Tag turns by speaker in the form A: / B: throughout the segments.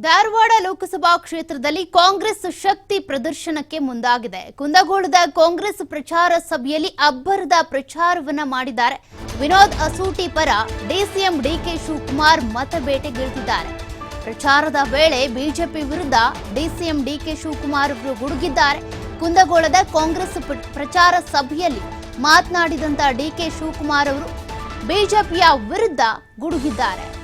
A: ಧಾರವಾಡ ಲೋಕಸಭಾ ಕ್ಷೇತ್ರದಲ್ಲಿ ಕಾಂಗ್ರೆಸ್ ಶಕ್ತಿ ಪ್ರದರ್ಶನಕ್ಕೆ ಮುಂದಾಗಿದೆ. ಕುಂದಗೋಳದ ಕಾಂಗ್ರೆಸ್ ಪ್ರಚಾರ ಸಭೆಯಲ್ಲಿ ಅಬ್ಬರದ ಪ್ರಚಾರವನ್ನ ಮಾಡಿದ್ದಾರೆ. ವಿನೋದ್ ಅಸೂಟಿ ಪರ ಡಿಸಿಎಂ ಡಿಕೆ ಶಿವಕುಮಾರ್ ಮತಬೇಟೆಗಿಳಿದಿದ್ದಾರೆ ಪ್ರಚಾರದ ವೇಳೆ ಬಿಜೆಪಿ ವಿರುದ್ಧ ಡಿಸಿಎಂ ಡಿಕೆ ಶಿವಕುಮಾರ್ ಅವರು ಗುಡುಗಿದ್ದಾರೆ. ಕುಂದಗೋಳದ ಕಾಂಗ್ರೆಸ್ ಪ್ರ- ಪ್ರಚಾರ ಸಭೆಯಲ್ಲಿ ಮಾತನಾಡಿದಂತ ಡಿಕೆ ಶಿವಕುಮಾರ್ ಅವರು, ಬಿಜೆಪಿಯ ವಿರುದ್ಧ ಗುಡುಗಿದ್ದಾರೆ.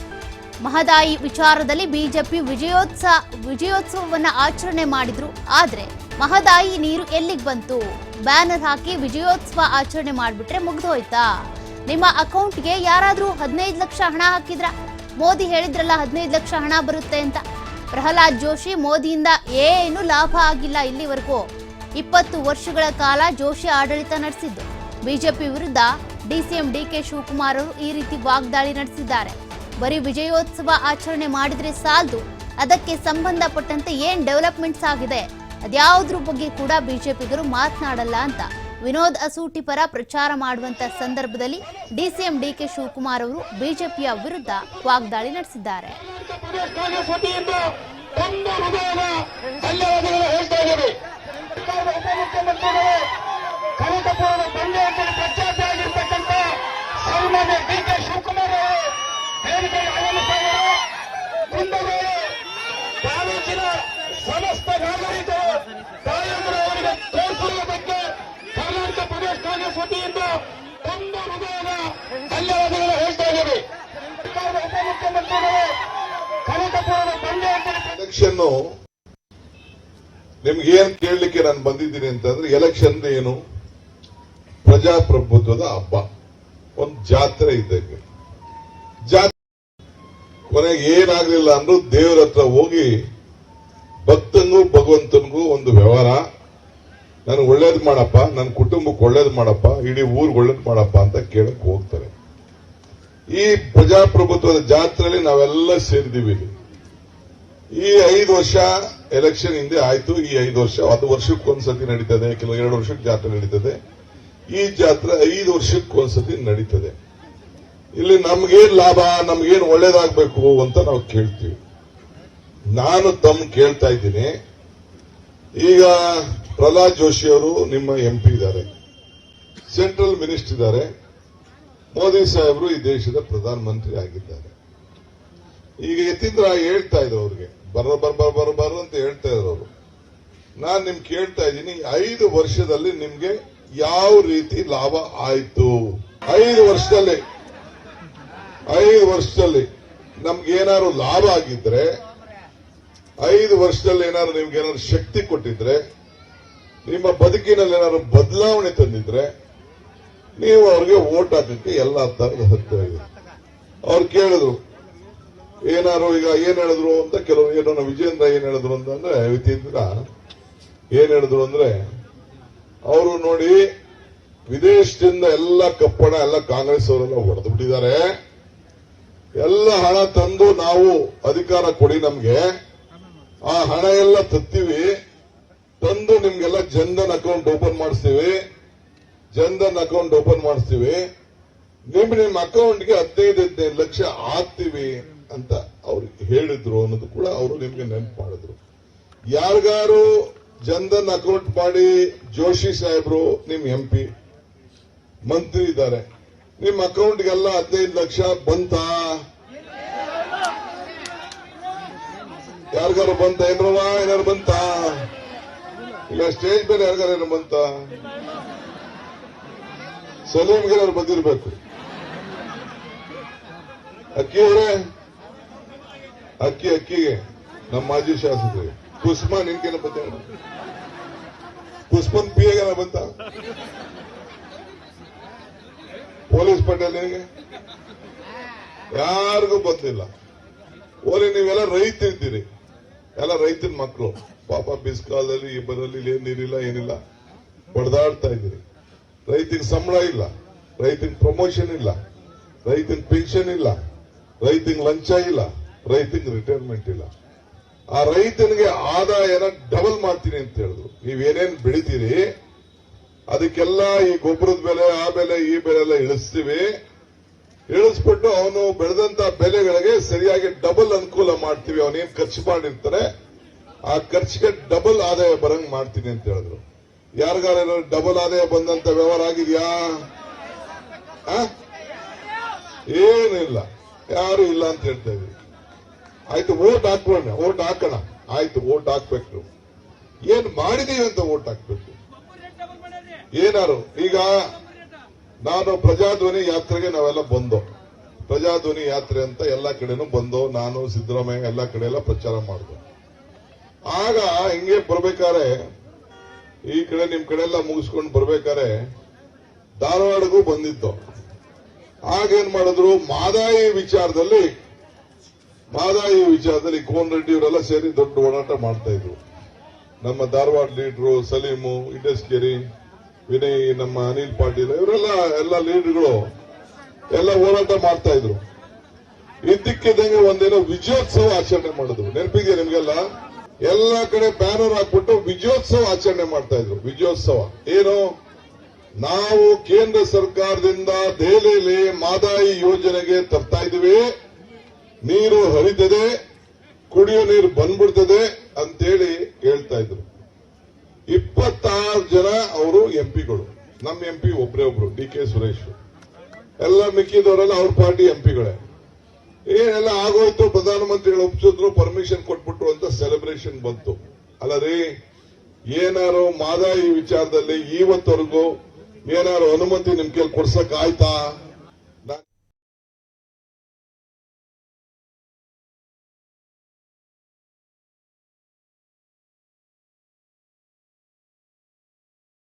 A: ಮಹದಾಯಿ ವಿಚಾರದಲ್ಲಿ ಬಿಜೆಪಿ ವಿಜಯೋತ್ಸವ ವಿಜಯೋತ್ಸವವನ್ನು ಆಚರಣೆ ಮಾಡಿದ್ರು. ಆದರೆ ಮಹದಾಯಿ ನೀರು ಎಲ್ಲಿಗೆ ಬಂತು? ಬ್ಯಾನರ್ ಹಾಕಿ ವಿಜಯೋತ್ಸವ ಆಚರಣೆ ಮಾಡ್ಬಿಟ್ರೆ ಮುಗ್ದೋಯ್ತಾ? ನಿಮ್ಮ ಅಕೌಂಟ್ಗೆ ಯಾರಾದರೂ ಹದಿನೈದು ಲಕ್ಷ ಹಣ ಹಾಕಿದ್ರ? ಮೋದಿ ಹೇಳಿದ್ರಲ್ಲ ಹದಿನೈದು ಲಕ್ಷ ಹಣ ಬರುತ್ತೆ ಅಂತ. ಪ್ರಹ್ಲಾದ್ ಜೋಶಿ ಮೋದಿಯಿಂದ ಏನು ಲಾಭ ಆಗಿಲ್ಲ ಇಲ್ಲಿವರೆಗೂ. ಇಪ್ಪತ್ತು ವರ್ಷಗಳ ಕಾಲ ಜೋಶಿ ಆಡಳಿತ ನಡೆಸಿದ್ದು. ಬಿಜೆಪಿ ವಿರುದ್ಧ ಡಿಸಿಎಂ ಡಿಕೆ ಶಿವಕುಮಾರ್ ಅವರು ಈ ರೀತಿ ವಾಗ್ದಾಳಿ ನಡೆಸಿದ್ದಾರೆ. ಬರೀ ವಿಜಯೋತ್ಸವ ಆಚರಣೆ ಮಾಡಿದ್ರೆ ಸಾಲದು. ಅದಕ್ಕೆ ಸಂಬಂಧಪಟ್ಟಂತೆ ಏನ್ ಡೆವಲಪ್ಮೆಂಟ್ಸ್ ಆಗಿದೆ? ಅದ್ಯಾವುದ್ರ ಬಗ್ಗೆ ಕೂಡ ಬಿಜೆಪಿಗರು ಮಾತನಾಡಲ್ಲ ಅಂತ ವಿನೋದ್ ಅಸೂಟಿ ಪರ ಪ್ರಚಾರ ಮಾಡುವಂತ ಸಂದರ್ಭದಲ್ಲಿ ಡಿಸಿಎಂ ಡಿಕೆ ಶಿವಕುಮಾರ್ ಅವರು ಬಿಜೆಪಿಯ ವಿರುದ್ಧ ವಾಗ್ದಾಳಿ ನಡೆಸಿದ್ದಾರೆ.
B: ಎಲೆಕ್ಷನ್ ನಿಮ್ಗೆ ಏನ್ ಕೇಳಲಿಕ್ಕೆ ನಾನು ಬಂದಿದ್ದೀನಿ ಅಂತಂದ್ರೆ ಎಲೆಕ್ಷನ್ ಏನು? ಪ್ರಜಾಪ್ರಭುತ್ವದ ಹಬ್ಬ. ಒಂದು ಜಾತ್ರೆ ಇದ್ದಂಗೆ ಜಾತ್ರೆ ಕೊನೆಗೆ ಏನಾಗ್ಲಿಲ್ಲ ಅಂದ್ರೂ ದೇವರ ಹತ್ರ ಹೋಗಿ ಭಕ್ತನಿಗೂ ಭಗವಂತನಿಗೂ ಒಂದು ವ್ಯವಹಾರ. ನಾನು ಒಳ್ಳೇದು ಮಾಡಪ್ಪ ನನ್ನ ಕುಟುಂಬಕ್ಕೆ ಒಳ್ಳೇದು ಮಾಡಪ್ಪ, ಇಡೀ ಊರಿಗೆ ಒಳ್ಳೇದು ಮಾಡಪ್ಪ ಅಂತ ಕೇಳಕ್ ಹೋಗ್ತಾರೆ. ಈ ಪ್ರಜಾಪ್ರಭುತ್ವದ ಜಾತ್ರೆಯಲ್ಲಿ ನಾವೆಲ್ಲ ಸೇರಿದೀವಿ. ಈ ಐದು ವರ್ಷ ಎಲೆಕ್ಷನ್ ಹಿಂದೆ ಆಯ್ತು. ಈ ಐದು ವರ್ಷ ಅದು ವರ್ಷಕ್ಕೊಂದ್ಸತಿ ನಡೀತದೆ, ಕೆಲವು ಎರಡು ವರ್ಷಕ್ಕೆ ಜಾತ್ರೆ ನಡೀತದೆ. ಈ ಜಾತ್ರೆ ಐದು ವರ್ಷಕ್ಕೊಂದ್ಸತಿ ನಡೀತದೆ. ಇಲ್ಲಿ ನಮ್ಗೇನ್ ಲಾಭ, ನಮ್ಗೇನ್ ಒಳ್ಳೇದಾಗಬೇಕು ಅಂತ ನಾವು ಕೇಳ್ತೀವಿ. ನಾನು ತಮ್ಮ ಕೇಳ್ತಾ ಇದ್ದೀನಿ. ಈಗ ಪ್ರಹ್ಲಾದ್ ಜೋಶಿ ಅವರು ನಿಮ್ಮ ಎಂಪಿ ಇದ್ದಾರೆ. ಸೆಂಟ್ರಲ್ ಮಿನಿಸ್ಟರ್ ಇದ್ದಾರೆ. ಮೋದಿ ಸಾಹೇಬರು ಈ ದೇಶದ ಪ್ರಧಾನಮಂತ್ರಿ ಆಗಿದ್ದಾರೆ. ಈಗ ಯತೀಂದ್ರ ಹೇಳ್ತಾ ಇದ್ರು ಅವ್ರಿಗೆ. ಬರ್ರ ಬರ್ ಬರ್ ಬರ್ ಬರ್ ಅಂತ ಹೇಳ್ತಾ ಇದ್ರು ಅವರು. ನಾನು ನಿಮ್ ಕೇಳ್ತಾ ಇದ್ದೀನಿ, ಐದು ವರ್ಷದಲ್ಲಿ ನಿಮ್ಗೆ ಯಾವ ರೀತಿ ಲಾಭ ಆಯ್ತು? ಐದು ವರ್ಷದಲ್ಲಿ ಐದು ವರ್ಷದಲ್ಲಿ ನಮ್ಗೆ ಏನಾದ್ರು ಲಾಭ ಆಗಿದ್ರೆ, ಐದು ವರ್ಷದಲ್ಲಿ ಏನಾದ್ರು ನಿಮ್ಗೆ ಏನಾದ್ರು ಶಕ್ತಿ ಕೊಟ್ಟಿದ್ರೆ, ನಿಮ್ಮ ಬದುಕಿನಲ್ಲಿ ಏನಾದ್ರು ಬದಲಾವಣೆ ತಂದಿದ್ರೆ, ನೀವು ಅವ್ರಿಗೆ ಓಟ್ ಹಾಕಕ್ಕೆ ಎಲ್ಲ ತರದ ಹತ್ತಿರ ಅವ್ರು ಕೇಳಿದ್ರು ಏನಾರು ಈಗ ಏನ್ ಹೇಳಿದ್ರು ಅಂತ ಕೆಲವರು, ಏನೋ ವಿಜೇಂದ್ರ ಏನ್ ಹೇಳಿದ್ರು ಅಂತಂದ್ರೆ ವಿತೀಂದ್ರ ಏನ್ ಹೇಳಿದ್ರು ಅಂದ್ರೆ, ಅವರು ನೋಡಿ ವಿದೇಶದಿಂದ ಎಲ್ಲ ಕಪ್ಪಣ, ಎಲ್ಲ ಕಾಂಗ್ರೆಸ್ ಅವರೆಲ್ಲ ಹೊಡೆದು ಬಿಟ್ಟಿದ್ದಾರೆ. ಎಲ್ಲ ಹಣ ತಂದು ನಾವು ಅಧಿಕಾರ ಕೊಡಿ ನಮ್ಗೆ. ಆ ಹಣ ಎಲ್ಲ ತತ್ತೀವಿ. ತಂದು ನಿಮ್ಗೆಲ್ಲ ಜನ್ಧನ್ ಅಕೌಂಟ್ ಓಪನ್ ಮಾಡಿಸ್ತೀವಿ. ಜನ್ಧನ್ ಅಕೌಂಟ್ ಓಪನ್ ಮಾಡಿಸ್ತೀವಿ. ನಿಮ್ ನಿಮ್ ಅಕೌಂಟ್ಗೆ ಹದಿನೈದು ಹದಿನೈದು ಲಕ್ಷ ಹಾಕ್ತೀವಿ. ಅಂತ ಅವ್ರು ಹೇಳಿದ್ರು ಅನ್ನೋದು ಕೂಡ ಅವರು ನಿಮ್ಗೆ ನೆನಪು ಮಾಡಿದ್ರು. ಯಾರಿಗಾರು ಜನ್ಧನ್ ಅಕೌಂಟ್ ಮಾಡಿ ಜೋಶಿ ಸಾಹೇಬ್ರು ನಿಮ್ ಎಂ ಪಿ ಮಂತ್ರಿ ಇದ್ದಾರೆ. ನಿಮ್ ಅಕೌಂಟ್ಗೆಲ್ಲ ಹದಿನೈದು ಲಕ್ಷ ಬಂತಾ? ಯಾರಿಗಾರು ಬಂತ? ಏನ್ರವ ಏನಾರು ಬಂತ? ಇಲ್ಲ ಸ್ಟೇಜ್ ಮೇಲೆ ಯಾರಿಗಾರ ಏನಾರು ಬಂತ? ಏನಾರು ಬಂದಿರ್ಬೇಕು. ಅಕ್ಕಿ ಅವರೇ ಅಕ್ಕಿ ಅಕ್ಕಿಗೆ ನಮ್ಮ ಮಾಜಿ ಶಾಸಕರು. ಕುಸ್ಮಾ ನಿನ್ಗೇನ ಬಂದ ಕುಸ್ಮನ್ ಪಿ ಎಗೇನ ಬಂತ? ಪೊಲೀಸ್ ಪಟೇಲ್ ನಿನಗೆ ಯಾರಿಗೂ ಬಂದಿಲ್ಲ ಓಲಿ, ನೀವೆಲ್ಲ ರೈತರಿದ್ದೀರಿ ಎಲ್ಲ ರೈತನ ಮಕ್ಕಳು ಪಾಪ ಬಿಸ್ಕಾಲದಲ್ಲಿ, ಇಬ್ಬರಲ್ಲಿ ಏನ್ ನೀರಿಲ್ಲ, ಏನಿಲ್ಲ. ಹೊಡೆದಾಡ್ತಾ ಇದ್ದೀರಿ. ರೈತಿಗೆ ಸಂಬಳ ಇಲ್ಲ. ರೈತಿಗೆ ಪ್ರಮೋಷನ್ ಇಲ್ಲ. ರೈತನ ಪೆನ್ಷನ್ ಇಲ್ಲ. ರೈತಿಗೆ ಲಂಚ ಇಲ್ಲ. ರೈತಿಗೆ ರಿಟೈರ್ಮೆಂಟ್ ಇಲ್ಲ. ಆ ರೈತನಿಗೆ ಆದಾಯನ ಡಬಲ್ ಮಾಡ್ತೀನಿ ಅಂತ ಹೇಳಿದ್ರು. ನೀವೇನೇನ್ ಬೆಳಿತೀರಿ, ಅದಕ್ಕೆಲ್ಲ ಈ ಗೊಬ್ಬರದ ಬೆಲೆ, ಆ ಬೆಲೆ, ಈ ಬೆಲೆ ಎಲ್ಲ ಇಳಿಸ್ತೀವಿ. ಇಳಿಸ್ಬಿಟ್ಟು ಅವನು ಬೆಳೆದಂತ ಬೆಲೆಗಳಿಗೆ ಸರಿಯಾಗಿ ಡಬಲ್ ಅನುಕೂಲ ಮಾಡ್ತೀವಿ. ಅವನೇನ್ ಖರ್ಚು ಮಾಡಿರ್ತಾರೆ ಆ ಖರ್ಚಿಗೆ ಡಬಲ್ ಆದಾಯ ಬರಂಗ್ ಮಾಡ್ತೀನಿ ಅಂತ ಹೇಳಿದ್ರು. ಯಾರಿಗಾರ ಡಬಲ್ ಆದಾಯ ಬಂದಂತ ವ್ಯವಹಾರ ಆಗಿದ್ಯಾ? ಏನಿಲ್ಲ. ಯಾರು ಇಲ್ಲ ಅಂತ ಹೇಳ್ತಾ ಇದ್ವಿ. ಆಯ್ತು ಓಟ್ ಹಾಕೋಣ ಓಟ್ ಹಾಕೋಣ. ಆಯ್ತು ಓಟ್ ಹಾಕ್ಬೇಕು. ಏನ್ ಮಾಡಿದೀವಿ ಅಂತ ಓಟ್ ಹಾಕ್ಬೇಕು? ಏನಾರು? ಈಗ ನಾನು ಪ್ರಜಾಧ್ವನಿ ಯಾತ್ರೆಗೆ ನಾವೆಲ್ಲ ಬಂದೋ, ಪ್ರಜಾಧ್ವನಿ ಯಾತ್ರೆ ಅಂತ ಎಲ್ಲಾ ಕಡೆನೂ ಬಂದೋ, ನಾನು, ಸಿದ್ದರಾಮಯ್ಯ ಎಲ್ಲ ಕಡೆ ಎಲ್ಲ ಪ್ರಚಾರ ಮಾಡಿದೆ. ಆಗ ಹಿಂಗೆ ಬರ್ಬೇಕಾರೆ ಈ ಕಡೆ ನಿಮ್ ಕಡೆ ಎಲ್ಲ ಮುಗಿಸ್ಕೊಂಡು ಬರ್ಬೇಕಾರೆ ಧಾರವಾಡಗೂ ಬಂದಿತ್ತು ಆಗೇನ್ ಮಾಡಿದ್ರು? ಮಾದಾಯಿ ವಿಚಾರದಲ್ಲಿ ಮಾದಾಯಿ ವಿಚಾರದಲ್ಲಿ ಕೋನ್ ರೆಡ್ಡಿ ಇವರೆಲ್ಲ ಸೇರಿ ದೊಡ್ಡ ಹೋರಾಟ ಮಾಡ್ತಾ ಇದ್ರು. ನಮ್ಮ ಧಾರವಾಡ ಲೀಡ್ರು ಸಲೀಮು ಇಂಡಸ್ಕೇರಿ ವಿನಯ್, ನಮ್ಮ ಅನಿಲ್ ಪಾಟೀಲ್, ಇವರೆಲ್ಲ ಎಲ್ಲ ಲೀಡರ್ಗಳು ಎಲ್ಲ ಹೋರಾಟ ಮಾಡ್ತಾ ಇದ್ರು. ಇದ್ದಕ್ಕಿದ್ದಂಗೆ ಒಂದೇನೋ ವಿಜಯೋತ್ಸವ ಆಚರಣೆ ಮಾಡಿದ್ರು. ನೆನಪಿಗೆ ನಿಮ್ಗೆಲ್ಲ? ಎಲ್ಲ ಕಡೆ ಬ್ಯಾನರ್ ಹಾಕ್ಬಿಟ್ಟು ವಿಜಯೋತ್ಸವ ಆಚರಣೆ ಮಾಡ್ತಾ ಇದ್ರು. ವಿಜಯೋತ್ಸವ. ಏನು? ನಾವು ಕೇಂದ್ರ ಸರ್ಕಾರದಿಂದ ದೆಹಲಿಯಲ್ಲಿ ಮಾದಾಯಿ ಯೋಜನೆಗೆ ತರ್ತಾ ಇದೀವಿ ನೀರು ಹರಿತದೆ, ಕುಡಿಯೋ ನೀರು ಬಂದ್ಬಿಡ್ತದೆ ಅಂತೇಳಿ ಹೇಳ್ತಾ ಇದ್ರು. ಇಪ್ಪತ್ತಾರು ಜನ ಅವರು ಎಂಪಿಗಳು ನಮ್ಮ ಎಂಪಿ ಒಬ್ರೇ ಒಬ್ರು, ಡಿ ಕೆ ಸುರೇಶ್. ಎಲ್ಲ ಮಿಕ್ಕಿದವರೆಲ್ಲ ಅವ್ರ ಪಾರ್ಟಿ ಎಂಪಿಗಳೇ ಏನೆಲ್ಲ ಆಗೋಯ್ತು, ಪ್ರಧಾನಮಂತ್ರಿಗಳು ಒಪ್ಸಿದ್ರು, ಪರ್ಮಿಷನ್ ಕೊಟ್ಬಿಟ್ರು ಅಂತ ಸೆಲೆಬ್ರೇಷನ್ ಬಂತು. ಅಲ್ಲ ರೀ, ಏನಾರು ಮಾದಾಯಿ ವಿಚಾರದಲ್ಲಿ ಇವತ್ತವರೆಗೂ ಏನಾರು ಅನುಮತಿ ನಿಮ್ ಕೈಲಿ ಕೊಡ್ಸಕ್ ಆಯ್ತಾ